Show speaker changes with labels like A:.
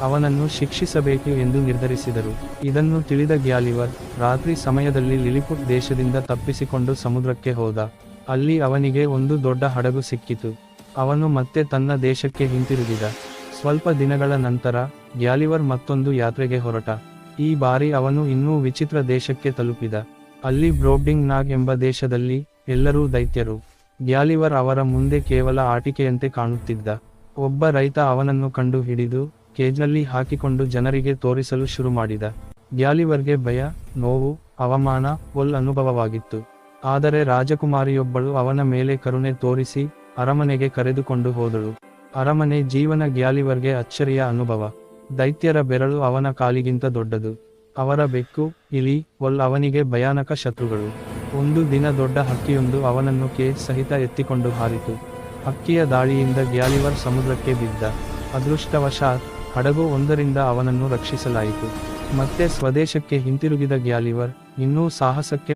A: ಅವನನ್ನು ಶಿಕ್ಷಿಸಬೇಕು ಎಂದು ನಿರ್ಧರಿಸಿದರು. ಇದನ್ನು ತಿಳಿದ ಗ್ಯಾಲಿವರ್, ರಾತ್ರಿ ಸಮಯದಲ್ಲಿ ಲಿಲಿಪುಟ್ ದೇಶದಿಂದ ತಪ್ಪಿಸಿಕೊಂಡು ಸಮುದ್ರಕ್ಕೆ ಹೋದ. ಅಲ್ಲಿ ಅವನಿಗೆ ಒಂದು ದೊಡ್ಡ ಹಡಗು ಸಿಕ್ಕಿತು. ಅವನು ಮತ್ತೆ ತನ್ನ ದೇಶಕ್ಕೆ ಹಿಂತಿರುಗಿದ. ಸ್ವಲ್ಪ ದಿನಗಳ ನಂತರ, ಗ್ಯಾಲಿವರ್ ಮತ್ತೊಂದು ಯಾತ್ರೆಗೆ ಹೊರಟ. ಈ ಬಾರಿ ಅವನು ಇನ್ನೂ ವಿಚಿತ್ರ ದೇಶಕ್ಕೆ ತಲುಪಿದ. ಅಲ್ಲಿ ಬ್ರೋಬ್ಡಿಂಗ್ ನಾಗ್ ಎಂಬ ದೇಶದಲ್ಲಿ ಎಲ್ಲರೂ ದೈತ್ಯರು. ಗ್ಯಾಲಿವರ್ ಅವರ ಮುಂದೆ ಕೇವಲ ಆಟಿಕೆಯಂತೆ ಕಾಣುತ್ತಿದ್ದ. ಒಬ್ಬ ರೈತ ಅವನನ್ನು ಕಂಡು ಹಿಡಿದು ಕೇಜ್ನಲ್ಲಿ ಹಾಕಿಕೊಂಡು ಜನರಿಗೆ ತೋರಿಸಲು ಶುರು ಮಾಡಿದ. ಗ್ಯಾಲಿವರ್ಗೆ ಭಯ, ನೋವು, ಅವಮಾನ, ಒಲ್ ಅನುಭವವಾಗಿತ್ತು. ಆದರೆ ರಾಜಕುಮಾರಿಯೊಬ್ಬಳು ಅವನ ಮೇಲೆ ಕರುಣೆ ತೋರಿಸಿ ಅರಮನೆಗೆ ಕರೆದುಕೊಂಡು ಹೋದಳು. ಅರಮನೆ ಜೀವನ ಗ್ಯಾಲಿವರ್ಗೆ ಅಚ್ಚರಿಯ ಅನುಭವ. ದೈತ್ಯರ ಬೆರಳು ಅವನ ಕಾಲಿಗಿಂತ ದೊಡ್ಡದು. ಅವರ ಬೆಕ್ಕು, ಇಲಿ, ಒಲ್ ಅವನಿಗೆ ಭಯಾನಕ ಶತ್ರುಗಳು. ಒಂದು ದಿನ ದೊಡ್ಡ ಹಕ್ಕಿಯೊಂದು ಅವನನ್ನು ಕೇಜ್ ಸಹಿತ ಎತ್ತಿಕೊಂಡು ಹಾರಿತು. ಹಕ್ಕಿಯ ದಾಳಿಯಿಂದ ಗ್ಯಾಲಿವರ್ ಸಮುದ್ರಕ್ಕೆ ಬಿದ್ದ ಅದೃಷ್ಟವಶಾತ್ ಹಡಗು ಒಂದರಿಂದ ಅವನನ್ನು ರಕ್ಷಿಸಲಾಯಿತು. ಮತ್ತೆ ಸ್ವದೇಶಕ್ಕೆ ಹಿಂತಿರುಗಿದ ಗ್ಯಾಲಿವರ್ ಇನ್ನೂ ಸಾಹಸಕ್ಕೆ